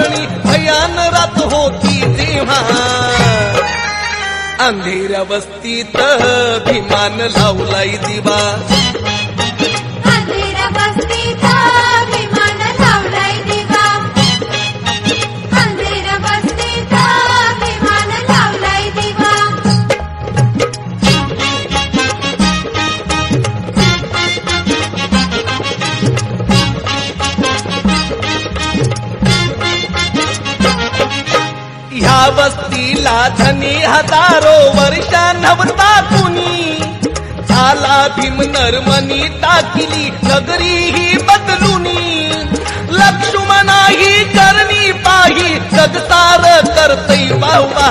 क्षणी भयान रात होती तेव्हा. अंधेऱ्या वस्तीत भिमान लावलाय दिवा. ह्या वस्तीला धनी हजारो वर्ष नव्हता कुणी. झाला भीम नरमनी टाकिली नगरी ही बदलुनी. लक्ष्मणाही करणी पाही जगतार करतै बाबा